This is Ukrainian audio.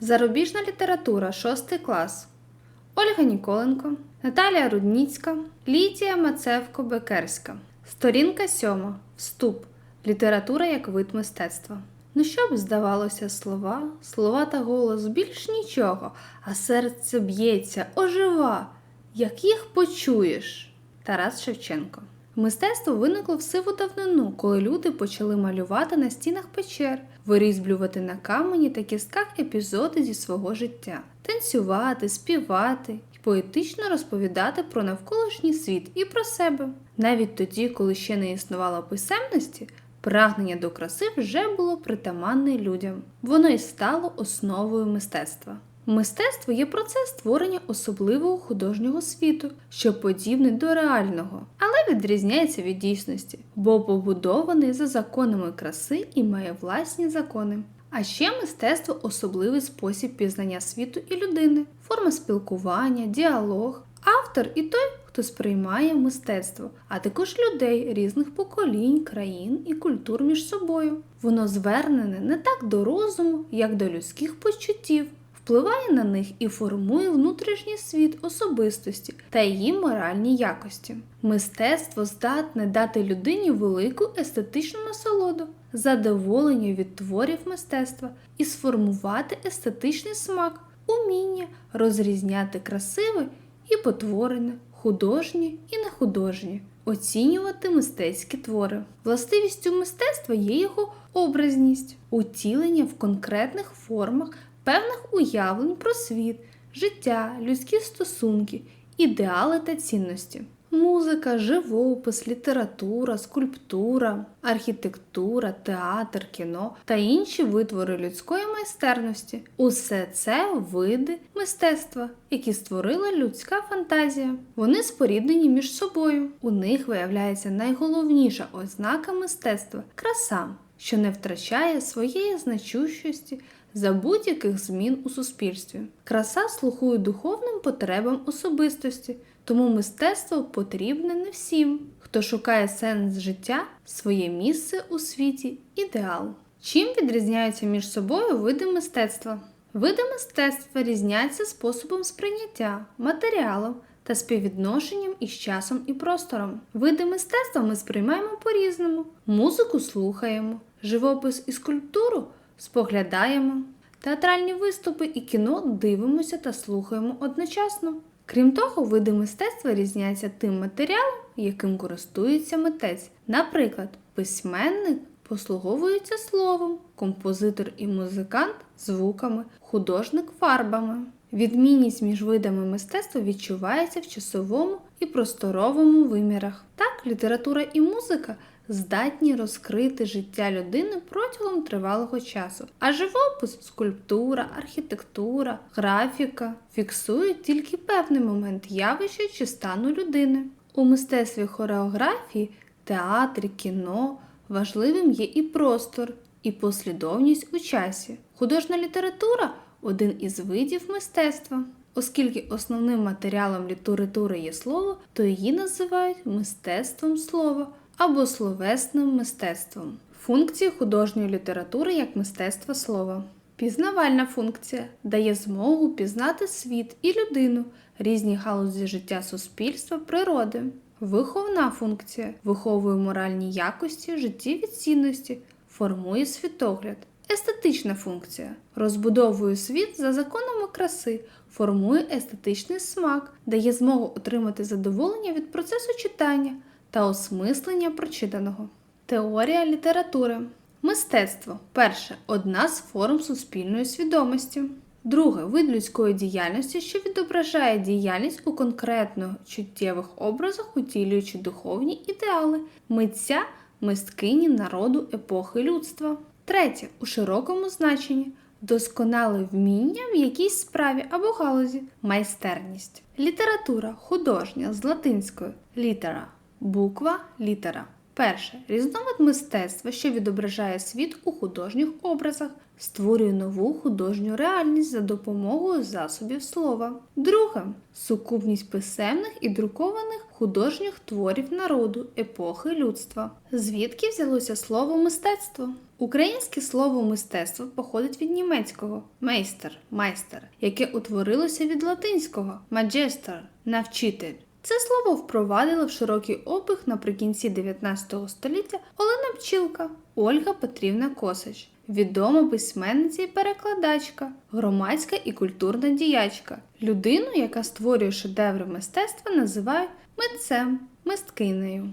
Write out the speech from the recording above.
Зарубіжна література, 6 клас. Ольга Ніколенко, Наталія Рудніцька, Лідія Мацевко-Бекерська. Сторінка 7. Вступ. Література як вид мистецтва. Ну що б здавалося, слова, слова та голос більш нічого, а серце б'ється, ожива. Як їх почуєш? Тарас Шевченко. Мистецтво виникло в сиву давнину, коли люди почали малювати на стінах печер, вирізблювати на камені та кістках епізоди зі свого життя, танцювати, співати і поетично розповідати про навколишній світ і про себе. Навіть тоді, коли ще не існувало писемності, прагнення до краси вже було притаманне людям. Воно й стало основою мистецтва. Мистецтво є процес створення особливого художнього світу, що подібний до реального, відрізняється від дійсності, бо побудований за законами краси і має власні закони. А ще мистецтво особливий спосіб пізнання світу і людини, форма спілкування, діалог, автор і той, хто сприймає мистецтво, а також людей різних поколінь, країн і культур між собою. Воно звернене не так до розуму, як до людських почуттів впливає на них і формує внутрішній світ особистості та її моральні якості. Мистецтво здатне дати людині велику естетичну насолоду, задоволення від творів мистецтва і сформувати естетичний смак, уміння розрізняти красиве і потворене, художнє і нехудожнє, оцінювати мистецькі твори. Властивістю мистецтва є його образність, утілення в конкретних формах певних уявлень про світ, життя, людські стосунки, ідеали та цінності. Музика, живопис, література, скульптура, архітектура, театр, кіно та інші витвори людської майстерності усе це види мистецтва, які створила людська фантазія. Вони споріднені між собою. У них виявляється найголовніша ознака мистецтва краса, що не втрачає своєї значущості за будь-яких змін у суспільстві. Краса слухує духовним потребам особистості, тому мистецтво потрібне не всім, хто шукає сенс життя, своє місце у світі, ідеал. Чим відрізняються між собою види мистецтва? Види мистецтва різняться способом сприйняття, матеріалом та співвідношенням із часом і простором. Види мистецтва ми сприймаємо по-різному. Музику слухаємо, живопис і скульптуру споглядаємо, театральні виступи і кіно дивимося та слухаємо одночасно. Крім того, види мистецтва різняться тим матеріалом, яким користується митець. Наприклад, письменник послуговується словом, композитор і музикант звуками, художник фарбами. Відмінність між видами мистецтва відчувається в часовому і просторовому вимірах. Так, література і музика здатні розкрити життя людини протягом тривалого часу, а живопис, скульптура, архітектура, графіка фіксують тільки певний момент явища чи стану людини. У мистецтві хореографії, театрі, кіно важливим є і простор, і послідовність у часі. Художня література один із видів мистецтва. Оскільки основним матеріалом літератури є слово, то її називають мистецтвом слова або словесним мистецтвом. Функції художньої літератури як мистецтва слова. Пізнавальна функція дає змогу пізнати світ і людину, різні галузі життя суспільства, природи. Виховна функція виховує моральні якості, життєві цінності, формує світогляд. Естетична функція розбудовує світ за законами краси, формує естетичний смак, дає змогу отримати задоволення від процесу читання та осмислення прочитаного. Теорія літератури. Мистецтво перше одна з форм суспільної свідомості. Друге вид людської діяльності, що відображає діяльність у конкретно чуттєвих образах, утілюючи духовні ідеали, митця, мисткині народу епохи людства. Третє. У широкому значенні. Досконале вміння в якійсь справі або галузі, майстерність. Література. Художня з латинської літера, буква. Літера. Перше. Різновид мистецтва, що відображає світ у художніх образах, створює нову художню реальність за допомогою засобів слова. Друге сукупність писемних і друкованих художніх творів народу, епохи людства. Звідки взялося слово мистецтво? Українське слово мистецтво походить від німецького мейстер, майстер, яке утворилося від латинського маджестер, навчитель. Це слово впровадила в широкий обіг наприкінці 19 століття Олена Пчілка Ольга Петрівна Косач, відома письменниця і перекладачка, громадська і культурна діячка. Людину, яка створює шедеври мистецтва, називають митцем, мисткинею.